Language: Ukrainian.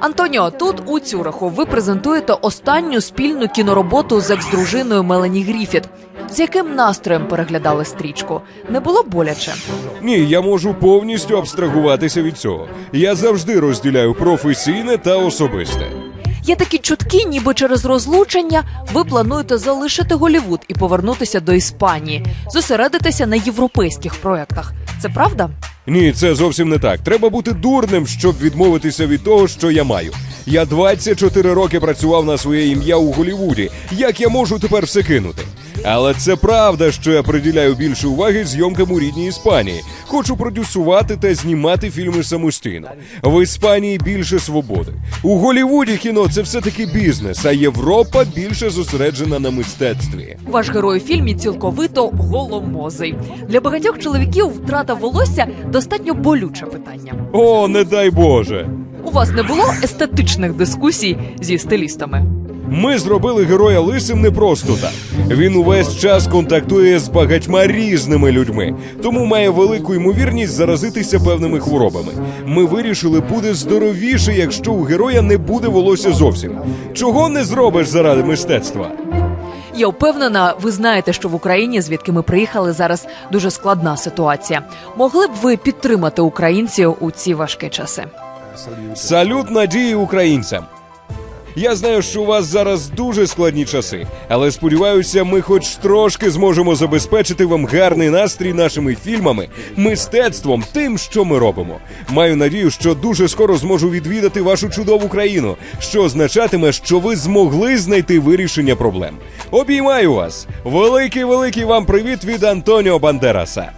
Антоніо, тут у Цюриху ви презентуєте останню спільну кінороботу з екс-дружиною Мелані Гріфіт. З яким настроєм переглядали стрічку? Не було боляче? Ні, я можу повністю абстрагуватися від цього. Я завжди розділяю професійне та особисте. Є такі чутки, ніби через розлучення ви плануєте залишити Голівуд і повернутися до Іспанії, зосередитися на європейських проєктах. Це правда? Ні, це зовсім не так. Треба бути дурним, щоб відмовитися від того, що я маю. Я 24 роки працював на своє ім'я у Голівуді. Як я можу тепер все кинути? Але це правда, що я приділяю більше уваги зйомкам у рідній Іспанії. Хочу продюсувати та знімати фільми самостійно. В Іспанії більше свободи. У Голівуді кіно це все таки бізнес, а Європа більше зосереджена на мистецтві. Ваш герой у фільмі цілковито голомозий. Для багатьох чоловіків втрата волосся достатньо болюче питання. О, не дай Боже! У вас не було естетичних дискусій зі стилістами? Ми зробили героя лисим не просто так. Він увесь час контактує з багатьма різними людьми, тому має велику ймовірність заразитися певними хворобами. Ми вирішили, буде здоровіше, якщо у героя не буде волосся зовсім. Чого не зробиш заради мистецтва? Я впевнена, ви знаєте, що в Україні, звідки ми приїхали, зараз дуже складна ситуація. Могли б ви підтримати українців у ці важкі часи? Салют надії українцям. Я знаю, що у вас зараз дуже складні часи, але сподіваюся, ми хоч трошки зможемо забезпечити вам гарний настрій нашими фільмами, мистецтвом, тим, що ми робимо. Маю надію, що дуже скоро зможу відвідати вашу чудову країну, що означатиме, що ви змогли знайти вирішення проблем. Обіймаю вас! Великий великий вам привіт від Антоніо Бандераса.